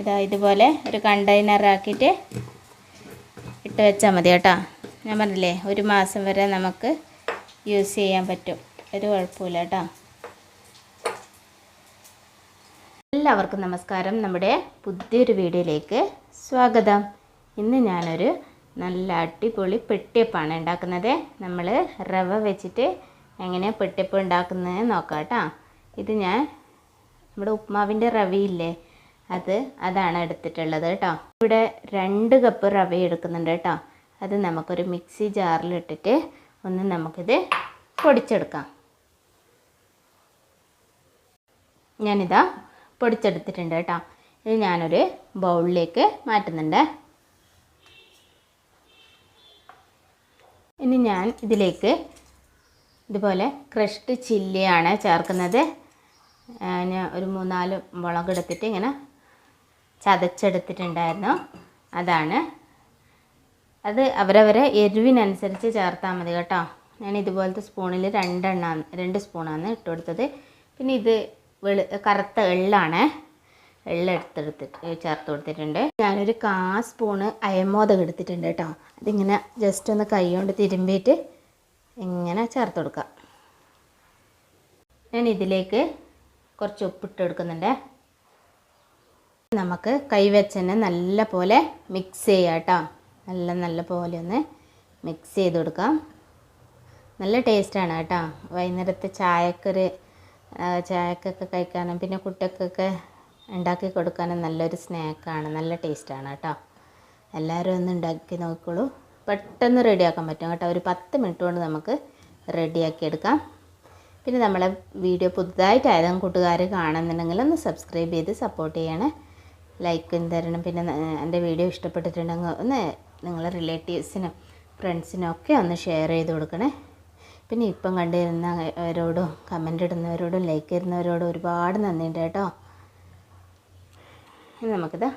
ഇതാ ഇതുപോലെ ഒരു കണ്ടെയ്നറാക്കിയിട്ട് ഇട്ട് വെച്ചാൽ മതി കേട്ടോ. ഞാൻ പറഞ്ഞില്ലേ ഒരു മാസം വരെ നമുക്ക് യൂസ് ചെയ്യാൻ പറ്റും. ഒരു കുഴപ്പമില്ല കേട്ടോ. എല്ലാവർക്കും നമസ്കാരം. നമ്മുടെ പുതിയൊരു വീഡിയോയിലേക്ക് സ്വാഗതം. ഇന്ന് ഞാനൊരു നല്ല അടിപൊളി പെട്ടിയപ്പാണ് ഉണ്ടാക്കുന്നത്. നമ്മൾ റവ വെച്ചിട്ട് എങ്ങനെയാണ് പെട്ടിയപ്പം ഉണ്ടാക്കുന്നത് നോക്കാം കേട്ടോ. ഇത് ഞാൻ നമ്മുടെ ഉപ്മാവിന്റെ റവയില്ലേ അത് അതാണ് എടുത്തിട്ടുള്ളത് കേട്ടോ. ഇവിടെ രണ്ട് കപ്പ് റവ എടുക്കുന്നുണ്ട് കേട്ടോ. അത് നമുക്കൊരു മിക്സി ജാറിൽ ഇട്ടിട്ട് ഒന്ന് നമുക്കിത് പൊടിച്ചെടുക്കാം. ഞാനിതാ പൊടിച്ചെടുത്തിട്ടുണ്ട് കേട്ടോ. ഇത് ഞാനൊരു ബൗളിലേക്ക് മാറ്റുന്നുണ്ട്. ഇനി ഞാൻ ഇതിലേക്ക് ഇതുപോലെ ക്രഷ്ഡ് ചില്ലിയാണ് ചേർക്കുന്നത്. ഞാൻ ഒരു മൂന്നാൽ മുളകെടുത്തിട്ട് ഇങ്ങനെ ചതച്ചെടുത്തിട്ടുണ്ടായിരുന്നു. അതാണ്. അത് അവരവരെ എരിവിനനുസരിച്ച് ചേർത്താൽ മതി കേട്ടോ. ഞാൻ ഇതുപോലത്തെ സ്പൂണിൽ രണ്ടെണ്ണ രണ്ട് സ്പൂണാണ് ഇട്ട് കൊടുത്തത്. പിന്നെ ഇത് വെളു കറുത്ത എള്ളാണ്. എള്ള ചേർത്ത് കൊടുത്തിട്ടുണ്ട്. ഞാനൊരു കാ സ്പൂണ് അയമോദകം എടുത്തിട്ടുണ്ട് കേട്ടോ. അതിങ്ങനെ ജസ്റ്റ് ഒന്ന് കൈ കൊണ്ട് തിരുമ്പിയിട്ട് ഇങ്ങനെ ചേർത്ത് കൊടുക്കാം ഞാൻ ഇതിലേക്ക് കുറച്ച് ഉപ്പിട്ട് കൊടുക്കുന്നുണ്ട്. നമുക്ക് കൈവച്ച് തന്നെ നല്ല പോലെ മിക്സ് ചെയ്യാം കേട്ടോ നല്ല നല്ല പോലെ ഒന്ന് മിക്സ് ചെയ്ത് കൊടുക്കാം. നല്ല ടേസ്റ്റാണ് കേട്ടോ. വൈകുന്നേരത്തെ ചായക്കൊരു ചായക്കൊക്കെ കഴിക്കാനും പിന്നെ കുട്ടികൾക്കൊക്കെ ഉണ്ടാക്കി കൊടുക്കാനും നല്ലൊരു സ്നാക്കാണ് നല്ല ടേസ്റ്റാണ് കേട്ടോ. എല്ലാവരും ഒന്ന് ഉണ്ടാക്കി നോക്കിക്കോളൂ പെട്ടെന്ന് റെഡിയാക്കാൻ പറ്റും കേട്ടോ. ഒരു പത്ത് മിനിറ്റ് കൊണ്ട് നമുക്ക് റെഡിയാക്കി എടുക്കാം. പിന്നെ നമ്മളെ വീഡിയോ പുതുതായിട്ട് ആയതും കൂട്ടുകാർ കാണുന്നുണ്ടെങ്കിൽ ഒന്ന് സബ്സ്ക്രൈബ് ചെയ്ത് സപ്പോർട്ട് ചെയ്യണേ. ലൈക്കും തരണം. പിന്നെ എന്റെ വീഡിയോ ഇഷ്ടപ്പെട്ടിട്ടുണ്ടെങ്കിൽ ഒന്ന് നിങ്ങളെ റിലേറ്റീവ്സിനും ഫ്രണ്ട്സിനും ഒക്കെ ഒന്ന് ഷെയർ ചെയ്ത് കൊടുക്കണേ. പിന്നെ ഇപ്പം കണ്ടിരുന്നവരോടും കമന്റ് ഇടുന്നവരോടും ലൈക്ക് ഇടുന്നവരോടും ഒരുപാട് നന്ദിയുണ്ട് കേട്ടോ. നമുക്കിത്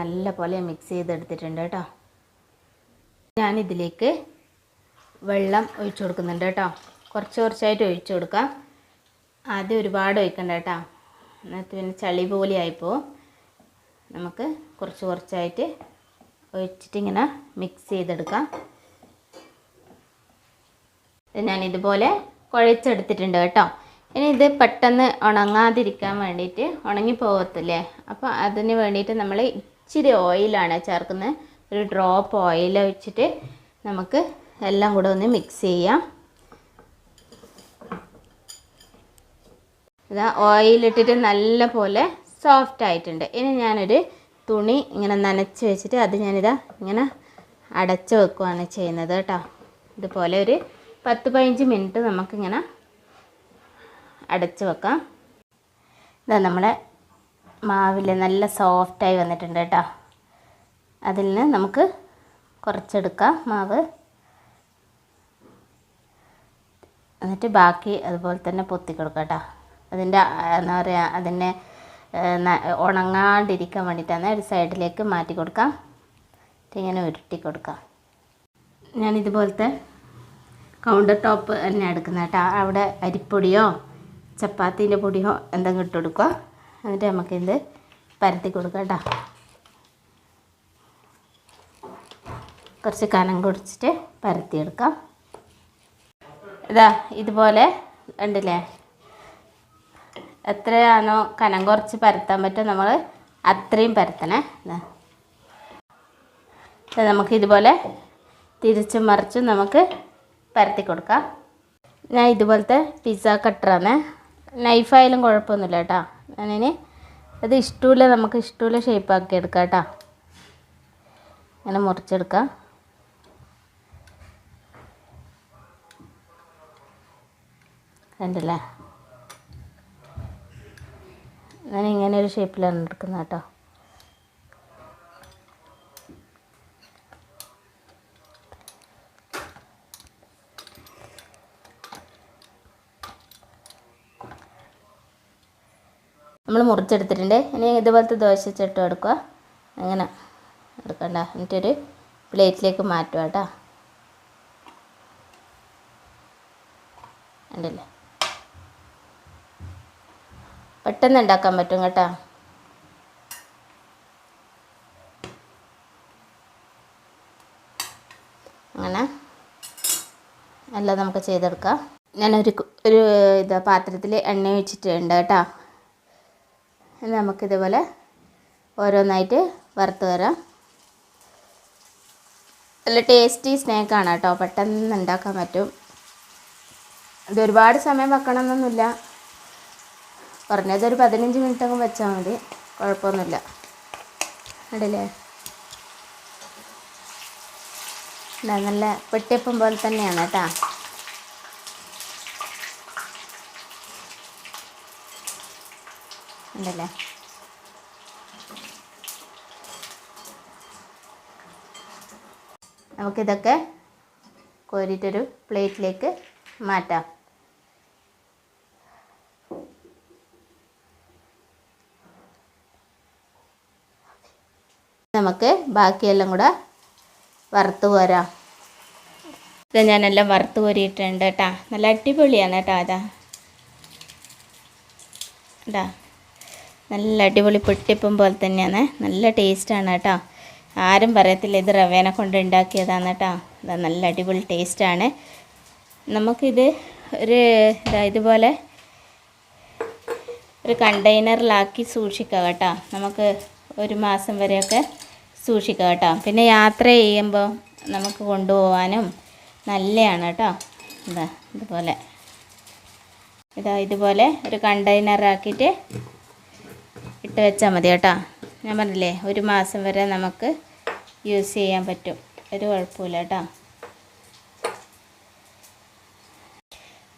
നല്ല പോലെ മിക്സ് ചെയ്തെടുത്തിട്ടുണ്ട് കേട്ടോ. ഞാനിതിലേക്ക് വെള്ളം ഒഴിച്ചു കൊടുക്കുന്നുണ്ട് കേട്ടോ. കുറച്ച് കുറച്ചായിട്ട് ഒഴിച്ചു കൊടുക്കാം. ആദ്യം ഒരുപാട് ഒഴിക്കണ്ട കേട്ടോ. എന്നിട്ട് പിന്നെ ചളി പോലെ ആയിപ്പോവും. നമുക്ക് കുറച്ച് കുറച്ചായിട്ട് ഒഴിച്ചിട്ട് ഇങ്ങനെ മിക്സ് ചെയ്തെടുക്കാം. ഞാൻ ഇതുപോലെ കുഴച്ചെടുത്തിട്ടുണ്ട് കേട്ടോ. ഇനി ഇത് പെട്ടെന്ന് ഉണങ്ങാതിരിക്കാൻ വേണ്ടിയിട്ട് ഉണങ്ങി പോകത്തില്ലേ അപ്പോൾ അതിന് വേണ്ടിയിട്ട് നമ്മൾ ഇച്ചിരി ഓയിലാണ് ചേർക്കുന്നത്. ഒരു ഡ്രോപ്പ് ഓയിൽ വെച്ചിട്ട് നമുക്ക് എല്ലാം കൂടെ ഒന്ന് മിക്സ് ചെയ്യാം. ഇതാ ഓയിലിട്ടിട്ട് നല്ല പോലെ സോഫ്റ്റ് ആയിട്ടുണ്ട്. ഇനി ഞാനൊരു തുണി ഇങ്ങനെ നനച്ച് വെച്ചിട്ട് അത് ഞാനിതാ ഇങ്ങനെ അടച്ച് വെക്കുകയാണ് ചെയ്യുന്നത് കേട്ടോ. ഇതുപോലെ ഒരു പത്ത് പതിനഞ്ച് മിനിറ്റ് നമുക്കിങ്ങനെ അടച്ച് വെക്കാം. ഇതാ നമ്മളെ മാവിൽ നല്ല സോഫ്റ്റായി വന്നിട്ടുണ്ട് കേട്ടോ. അതിൽ നിന്ന് നമുക്ക് കുറച്ചെടുക്കാം മാവ്. എന്നിട്ട് ബാക്കി അതുപോലെ തന്നെ പൊത്തി കൊടുക്കാം കേട്ടോ. അതിന്റെ എന്താ പറയുക ന- ഉണങ്ങാണ്ടിരിക്കാൻ വേണ്ടിയിട്ടാണ് ഒരു സൈഡിലേക്ക് മാറ്റി കൊടുക്കാം. ഇങ്ങനെ ഉരുട്ടി കൊടുക്കാം. ഞാൻ ഇതുപോലത്തെ കൗണ്ടർ ടോപ്പ് തന്നെ എടുക്കുന്നത് കേട്ടോ. അവിടെ അരിപ്പൊടിയോ ചപ്പാത്തീന്റെ പൊടിയോ എന്തെങ്കിലും ഇട്ട് കൊടുക്കുക. എന്നിട്ട് നമുക്കിത് പരത്തി കൊടുക്കാം കേട്ടോ. കുറച്ച് കനം കുടിച്ചിട്ട് പരത്തിയെടുക്കാം. ഇതാ ഇതുപോലെ ഉണ്ടല്ലേ? എത്രയാണോ കനം കുറച്ച് പരത്താൻ പറ്റും നമ്മൾ അത്രയും പരത്തണേ. നമുക്ക് ഇതുപോലെ തിരിച്ചും മറിച്ചും നമുക്ക് പരത്തി കൊടുക്കാം. ഞാൻ ഇതുപോലത്തെ പിസ്സ കട്ടറാണ് നൈഫായാലും കുഴപ്പമൊന്നുമില്ല കേട്ടോ. ഞാനിനി അത് ഇഷ്ടമില്ല നമുക്ക് ഇഷ്ടമുള്ള ഷേപ്പാക്കി എടുക്കാം കേട്ടോ. ഇങ്ങനെ മുറിച്ചെടുക്കാം. കണ്ടില്ലേ? ഞാൻ ഇങ്ങനെ ഒരു ഷേപ്പിലാണ് എടുക്കുന്നത് കേട്ടോ. നമ്മൾ മുറിച്ചെടുത്തിട്ടുണ്ട്. ഇനി ഇതുപോലത്തെ ദോശ ചട്ടം എടുക്കുക അങ്ങനെ എടുക്കണ്ട. എന്നിട്ടൊരു പ്ലേറ്റിലേക്ക് മാറ്റുക കേട്ടോ. ഉണ്ടല്ലേ പെട്ടെന്ന് ഉണ്ടാക്കാൻ പറ്റും കേട്ടോ. അങ്ങനെ. എല്ലാം നമുക്ക് ചെയ്തെടുക്കാം. ഞാനൊരു ഒരു ഇത് പാത്രത്തിൽ എണ്ണ ഒഴിച്ചിട്ടുണ്ട് കേട്ടോ. നമുക്കിതുപോലെ ഓരോന്നായിട്ട് വറുത്ത് വരാം. നല്ല ടേസ്റ്റി സ്നാക്കാണ് കേട്ടോ. പെട്ടെന്ന് ഉണ്ടാക്കാൻ പറ്റും. ഇത് ഒരുപാട് സമയം വെക്കണമെന്നൊന്നുമില്ല. എന്നൊന്നുമില്ല കുറഞ്ഞത് ഒരു പതിനഞ്ച് മിനിറ്റ് അങ്ങ് വെച്ചാൽ മതി. കുഴപ്പമൊന്നുമില്ല. അടല്ലേ നല്ല പെട്ടിയപ്പം പോലെ തന്നെയാണ് കേട്ടോ. ഉണ്ടല്ലേ നമുക്കിതൊക്കെ കോരിയിട്ടൊരു പ്ലേറ്റിലേക്ക് മാറ്റാം. നമുക്ക് ബാക്കിയെല്ലാം കൂടെ വറുത്ത് പോരാം. ഇത് ഞാനെല്ലാം വറുത്ത് കോരിയിട്ടുണ്ട് കേട്ടാ. നല്ല അടിപൊളിയാണ് കേട്ടോ അതാ. കേട്ടാ നല്ല അടിപൊളി പൊട്ടിപ്പം പോലെ തന്നെയാണ്. നല്ല ടേസ്റ്റാണ് കേട്ടോ. ആരും പറയത്തില്ല ഇത് റവേനെ കൊണ്ട് ഉണ്ടാക്കിയതാണ് കേട്ടോ. ഇതാ നല്ല അടിപൊളി ടേസ്റ്റാണ്. നമുക്കിത് ഒരു ഇതാ ഇതുപോലെ ഒരു കണ്ടെയ്നറിലാക്കി സൂക്ഷിക്കാം കേട്ടോ. നമുക്ക് ഒരു മാസം വരെയൊക്കെ സൂക്ഷിക്കാം കേട്ടോ. പിന്നെ യാത്ര ചെയ്യുമ്പോൾ നമുക്ക് കൊണ്ടുപോകാനും നല്ലതാണ് കേട്ടോ. ഇതാ ഇതുപോലെ. ഇതാ ഇതുപോലെ ഒരു കണ്ടെയ്നറാക്കിയിട്ട് ഇട്ട് വെച്ചാൽ മതി കേട്ടോ. ഞാൻ പറഞ്ഞില്ലേ ഒരു മാസം വരെ നമുക്ക് യൂസ് ചെയ്യാൻ പറ്റും. ഒരു കുഴപ്പമില്ല കേട്ടോ.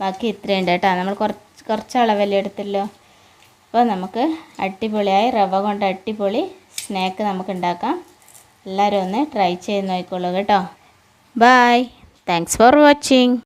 ബാക്കി ഇത്രയുണ്ട് കേട്ടോ. നമ്മൾ കുറച്ച് കുറച്ച് അളവല്ലേ എടുത്തല്ലോ അപ്പോൾ നമുക്ക് അടിപൊളിയായി റവ കൊണ്ട് അടിപൊളി സ്നാക്ക് നമുക്ക് ഉണ്ടാക്കാം. എല്ലാവരും ഒന്ന് ട്രൈ ചെയ്ത് നോക്കിക്കോളൂ കേട്ടോ. Bye thanks for watching